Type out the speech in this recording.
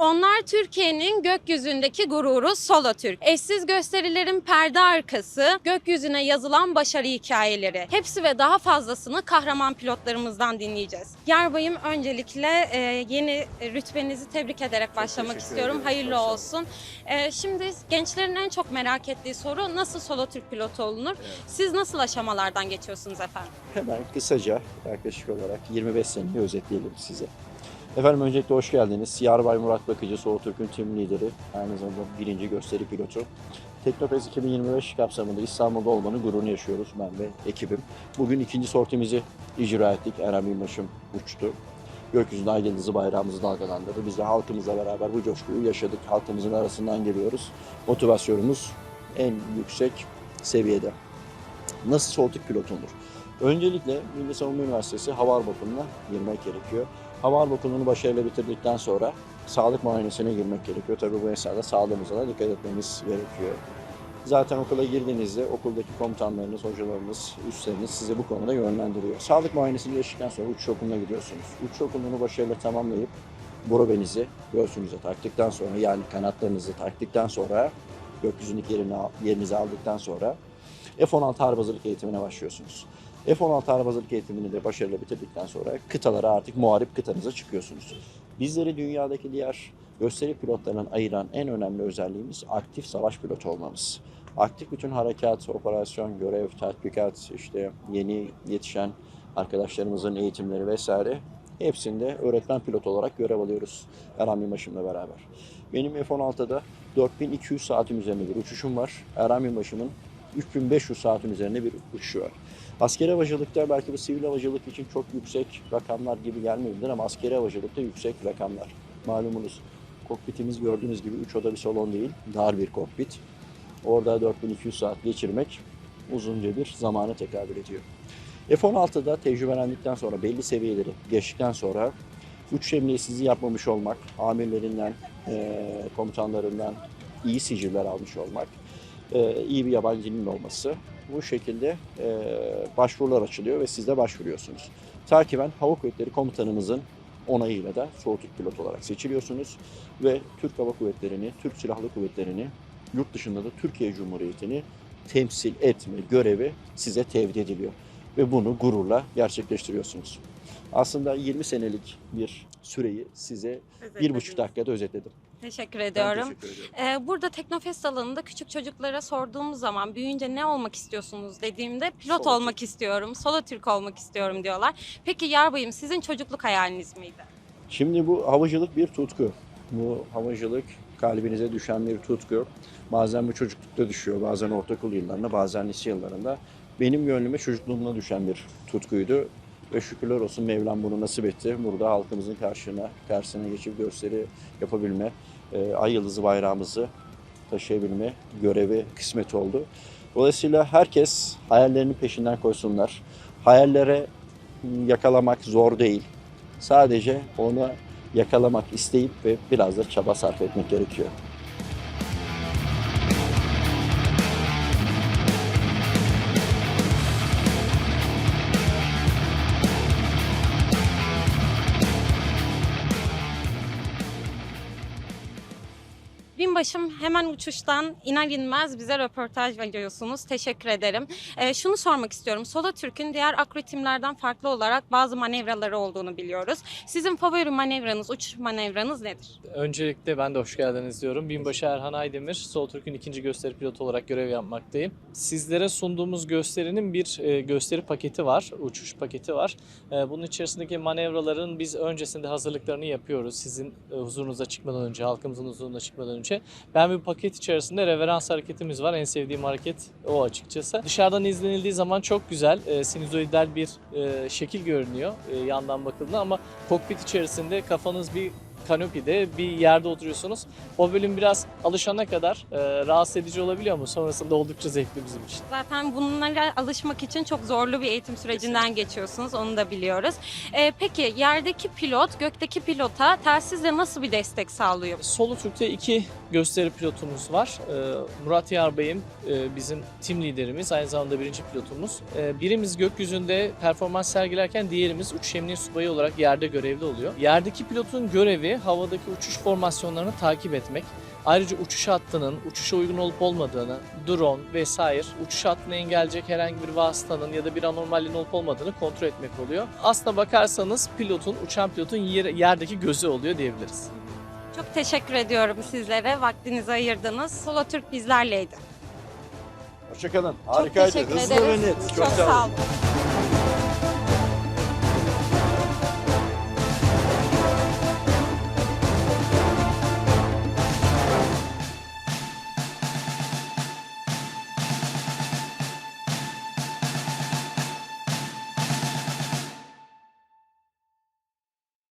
Onlar Türkiye'nin gökyüzündeki gururu Solo Türk. Eşsiz gösterilerin perde arkası, gökyüzüne yazılan başarı hikayeleri. Hepsi ve daha fazlasını kahraman pilotlarımızdan dinleyeceğiz. Yarbayım öncelikle e, yeni rütbenizi tebrik ederek başlamak istiyorum. ederim. Hayırlı Çok olsun. E, şimdi gençlerin en çok merak ettiği soru nasıl Solo Türk pilotu olunur? Siz nasıl aşamalardan geçiyorsunuz efendim? Hemen kısaca yaklaşık olarak 25 seneyi özetleyelim size. Efendim öncelikle hoş geldiniz. Yarbay Murat Bakıcı, Soğu Türk'ün tim lideri. Aynı zamanda birinci gösteri pilotu. Teknofest 2025 kapsamında İstanbul'da olmanın gururunu yaşıyoruz ben ve ekibim. Bugün ikinci sortimizi icra ettik. Eren Binbaşım uçtu. Gökyüzünde ay yıldızı bayrağımızı dalgalandırdı. Biz de halkımızla beraber bu coşkuyu yaşadık. Halkımızın arasından geliyoruz. Motivasyonumuz en yüksek seviyede. Nasıl soltuk pilot? Öncelikle Milli Savunma Üniversitesi Hava Harp Okulu'na girmek gerekiyor. Hava Harp Okulu'nu başarıyla bitirdikten sonra sağlık muayenesine girmek gerekiyor. Tabii bu esnada sağlığımıza da dikkat etmemiz gerekiyor. Zaten okula girdiğinizde okuldaki komutanlarınız, hocalarınız, üstleriniz sizi bu konuda yönlendiriyor. Sağlık muayenesini geçtikten sonra uçuş okuluna gidiyorsunuz. Uçuş okulunu başarıyla tamamlayıp borobenizi göğsünüze taktıktan sonra yani kanatlarınızı taktıktan sonra gökyüzündeki yerini, yerinizi aldıktan sonra F-16 harp hazırlık eğitimine başlıyorsunuz. F-16 harp hazırlık eğitimini de başarıyla bitirdikten sonra kıtalara artık muharip kıtanıza çıkıyorsunuz. Bizleri dünyadaki diğer gösteri pilotlarından ayıran en önemli özelliğimiz aktif savaş pilotu olmamız. Aktif bütün harekat, operasyon, görev, tatbikat, işte yeni yetişen arkadaşlarımızın eğitimleri vesaire hepsinde öğretmen pilot olarak görev alıyoruz Erhan Binbaşım'la beraber. Benim F-16'da 4200 saatin üzerinde bir uçuşum var. Erhan Binbaşım'ın 3500 saatin üzerinde bir uçuşu var. Askeri havacılıkta belki bu sivil havacılık için çok yüksek rakamlar gibi gelmeyebilir ama askeri havacılıkta yüksek rakamlar. Malumunuz kokpitimiz gördüğünüz gibi 3 oda bir salon değil, dar bir kokpit. Orada 4200 saat geçirmek uzunca bir zamana tekabül ediyor. F-16'da tecrübelendikten sonra belli seviyeleri geçtikten sonra uçuş emniyetsizliği yapmamış olmak, amirlerinden, eee, komutanlarından iyi siciller almış olmak, eee, iyi bir yabancı dilin olması bu şekilde eee, başvurular açılıyor ve siz de başvuruyorsunuz. Takiben Hava Kuvvetleri Komutanımızın onayıyla da soğutuk pilot olarak seçiliyorsunuz ve Türk Hava Kuvvetleri'ni, Türk Silahlı Kuvvetleri'ni, yurt dışında da Türkiye Cumhuriyeti'ni temsil etme görevi size tevdi ediliyor ve bunu gururla gerçekleştiriyorsunuz. Aslında 20 senelik bir süreyi size bir buçuk dakikada özetledim. Teşekkür Ben ediyorum. teşekkür ederim. Ee, burada Teknofest alanında küçük çocuklara sorduğumuz zaman büyüyünce ne olmak istiyorsunuz dediğimde pilot Solo olmak istiyorum, solo Türk olmak istiyorum diyorlar. Peki Yarbayım sizin çocukluk hayaliniz miydi? Şimdi bu havacılık bir tutku. Bu havacılık kalbinize düşen bir tutku. Bazen bu çocuklukta düşüyor, bazen ortaokul yıllarında, bazen lise yıllarında. Benim gönlüme çocukluğumda düşen bir tutkuydu. Ve şükürler olsun Mevlam bunu nasip etti. Burada halkımızın karşına, karşısına geçip gösteri yapabilme, e, ay yıldızı bayrağımızı taşıyabilme görevi kısmet oldu. Dolayısıyla herkes hayallerinin peşinden koysunlar. Hayallere yakalamak zor değil. Sadece onu yakalamak isteyip ve biraz da çaba sarf etmek gerekiyor. Binbaşım hemen uçuştan iner inmez bize röportaj veriyorsunuz. Teşekkür ederim. Ee, şunu sormak istiyorum. Solo Türk'ün diğer akrotimlerden farklı olarak bazı manevraları olduğunu biliyoruz. Sizin favori manevranız, uçuş manevranız nedir? Öncelikle ben de hoş geldiniz diyorum. Binbaşı Erhan Aydemir, Sol Türk'ün ikinci gösteri pilotu olarak görev yapmaktayım. Sizlere sunduğumuz gösterinin bir e, gösteri paketi var, uçuş paketi var. E, bunun içerisindeki manevraların biz öncesinde hazırlıklarını yapıyoruz. Sizin e, huzurunuza çıkmadan önce, halkımızın huzuruna çıkmadan önce. Ben bir paket içerisinde reverans hareketimiz var. En sevdiğim hareket o açıkçası. Dışarıdan izlenildiği zaman çok güzel, e, sinüzoidal bir e, şekil görünüyor e, yandan bakıldığında ama kokpit içerisinde kafanız bir kanopide bir yerde oturuyorsunuz. O bölüm biraz alışana kadar e, rahatsız edici olabiliyor ama sonrasında oldukça zevkli bizim için. Zaten bunlara alışmak için çok zorlu bir eğitim sürecinden geçiyorsunuz. Onu da biliyoruz. Ee, peki yerdeki pilot gökteki pilota telsizle nasıl bir destek sağlıyor? Solo Türk'te iki gösteri pilotumuz var. E, Murat Yarbey'im e, bizim tim liderimiz, aynı zamanda birinci pilotumuz. E, birimiz gökyüzünde performans sergilerken diğerimiz uçuş emniyet subayı olarak yerde görevli oluyor. Yerdeki pilotun görevi özelliği havadaki uçuş formasyonlarını takip etmek. Ayrıca uçuş hattının uçuşa uygun olup olmadığını, drone vesaire uçuş hattını engelleyecek herhangi bir vasıtanın ya da bir anormalliğin olup olmadığını kontrol etmek oluyor. Aslına bakarsanız pilotun, uçan pilotun yer- yerdeki gözü oluyor diyebiliriz. Çok teşekkür ediyorum sizlere. Vaktinizi ayırdınız. Solo Türk bizlerleydi. Hoşçakalın. Çok Harikaydı. teşekkür Hızlı ederiz. net. Çok sağ olun.